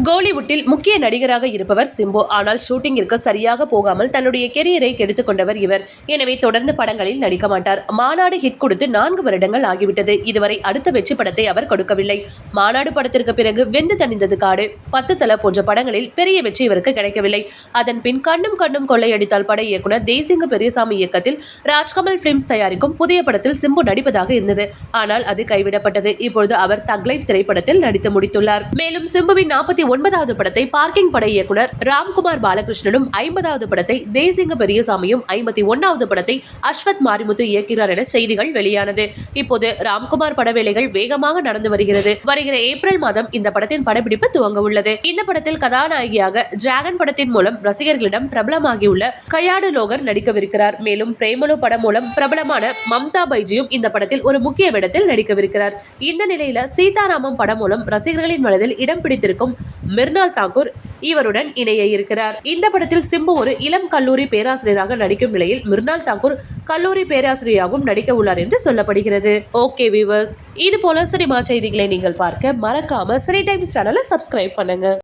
கோலிவுட்டில் முக்கிய நடிகராக இருப்பவர் சிம்பு. ஆனால் ஷூட்டிங்கிற்கு சரியாக போகாமல் தன்னுடைய கெரியரை கெடுத்துக் கொண்டவர் இவர். எனவே தொடர்ந்து படங்களில் நடிக்க மாட்டார். மாநாடு ஹிட் கொடுத்து நான்கு வருடங்கள் ஆகிவிட்டது. இதுவரை அடுத்த வெற்றி படத்தை அவர் கொடுக்கவில்லை. மாநாடு படத்திற்கு பிறகு வெந்து தணிந்தது காடு. பத்து தல போன்ற படங்களில் பெரிய வெற்றி இவருக்கு கிடைக்கவில்லை. அதன் பின் கண்ணும் கண்ணும் கொள்ளையடித்தால் பட இயக்குனர் தேசிங்க பெரியசாமி இயக்கத்தில் ராஜ்கமல் பிலிம்ஸ் தயாரிக்கும் புதிய படத்தில் சிம்பு நடிப்பதாக இருந்தது. ஆனால் அது கைவிடப்பட்டது. இப்பொழுது அவர் தக்லைஃப் திரைப்படத்தில் நடித்து முடித்துள்ளார். மேலும் சிம்புவின் நாற்பத்தி ஒன்பதாவது படத்தை பார்க்கிங் பட இயக்குனர் ராம்குமார் பாலகிருஷ்ணனும் ஐம்பதாவது படத்தை தேசிங்க பெரியசாமியும் ஐம்பத்தி ஒன்னாவது படத்தை அஸ்வத் மாரிமுத்து இயக்கிறார் என செய்திகள் வெளியானது. இப்போது ராம்குமார் பட வேலைகள் வேகமாக நடந்து வருகிறது. வருகிற ஏப்ரல் மாதம் இந்த படத்தின் படப்பிடிப்பு துவங்க உள்ளது. இந்த படத்தில் கதாநாயகியாக டிராகன் படத்தின் மூலம் ரசிகர்களிடம் பிரபலமாகியுள்ள கையாடு லோகர் நடிக்கவிருக்கிறார். மேலும் பிரேமலு படம் மூலம் பிரபலமான மம்தா பைஜியும் இந்த படத்தில் ஒரு முக்கிய இடத்தில் நடிக்கவிருக்கிறார். இந்த நிலையில சீதாராமம் படம் மூலம் ரசிகர்களின் மனதில் இடம் பிடித்திருக்கும் மிர்னால் தாக்கூர் இவருடன் இணைய இருக்கிறார். இந்த படத்தில் சிம்பு ஒரு இளம் கல்லூரி பேராசிரியராக நடிக்கும் நிலையில் மிர்னால் தாக்கூர் கல்லூரி பேராசிரியராகவும் நடிக்க உள்ளார் என்று சொல்லப்படுகிறது. ஓகே வியூவர்ஸ் இது போல சினிமா செய்திகளை நீங்கள் பார்க்க மறக்காம சினி டைம்ஸ் சேனலை சப்ஸ்கிரைப் பண்ணுங்க.